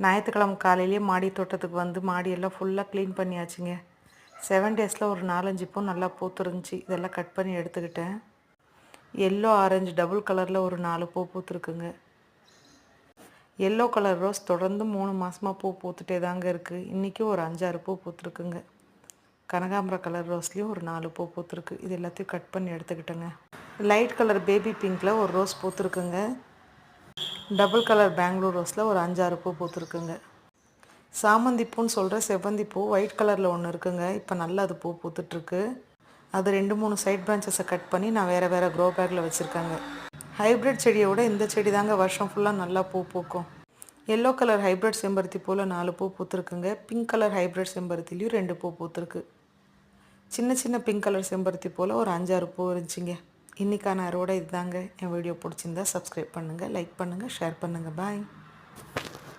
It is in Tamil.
ஞாயிற்றுக்கிழமை காலையிலேயே மாடி தோட்டத்துக்கு வந்து மாடியெல்லாம் ஃபுல்லாக க்ளீன் பண்ணியாச்சுங்க. செவன் டேஸில் ஒரு நாலஞ்சு பூ நல்லா பூத்துருந்துச்சு. இதெல்லாம் கட் பண்ணி எடுத்துக்கிட்டேன். எல்லோ ஆரஞ்சு டபுள் கலரில் ஒரு நாலு பூ பூத்துருக்குங்க. எல்லோ கலர் ரோஸ் தொடர்ந்து மூணு மாதமாக பூ பூத்துட்டே தாங்க இருக்குது இன்றைக்கும் ஒரு அஞ்சாறு பூ பூத்துருக்குங்க. கனகாம்பர கலர் ரோஸ்லேயும் ஒரு நாலு பூ பூத்துருக்கு. இது எல்லாத்தையும் கட் பண்ணி எடுத்துக்கிட்டேங்க. லைட் கலர் பேபி பிங்க்கில் ஒரு ரோஸ் பூத்துருக்குங்க. டபுள் கலர் பெங்களூர் ரோஸில் ஒரு அஞ்சாறு பூ பூத்துருக்குங்க. சாமந்தி பூன்னு சொல்கிற செவ்வந்தி பூ ஒயிட் கலரில் ஒன்று இருக்குங்க. இப்போ நல்லா அது பூ பூத்துட்ருக்கு. அது ரெண்டு மூணு சைட் பிரான்ச்சஸை கட் பண்ணி நான் வேறு வேறு க்ரோ பேக்கில் வச்சுருக்கேங்க. ஹைப்ரிட் செடியை விட இந்த செடி தாங்க வருஷம் ஃபுல்லாக நல்லா பூ பூக்கும். எல்லோ கலர் ஹைப்ரிட் செம்பருத்தி பூவில் நாலு பூ பூத்துருக்குங்க. பிங்க் கலர் ஹைப்ரிட் செம்பருத்திலையும் ரெண்டு பூ பூத்துருக்கு. சின்ன சின்ன பிங்க் கலர் செம்பருத்தி போல் ஒரு அஞ்சாறு பூ இருந்துச்சுங்க. இன்றைக்கான அரோட இதுதாங்க. என் வீடியோ பிடிச்சிருந்தா சப்ஸ்கிரைப் பண்ணுங்கள் லைக் பண்ணுங்கள் ஷேர் பண்ணுங்கள் பாய்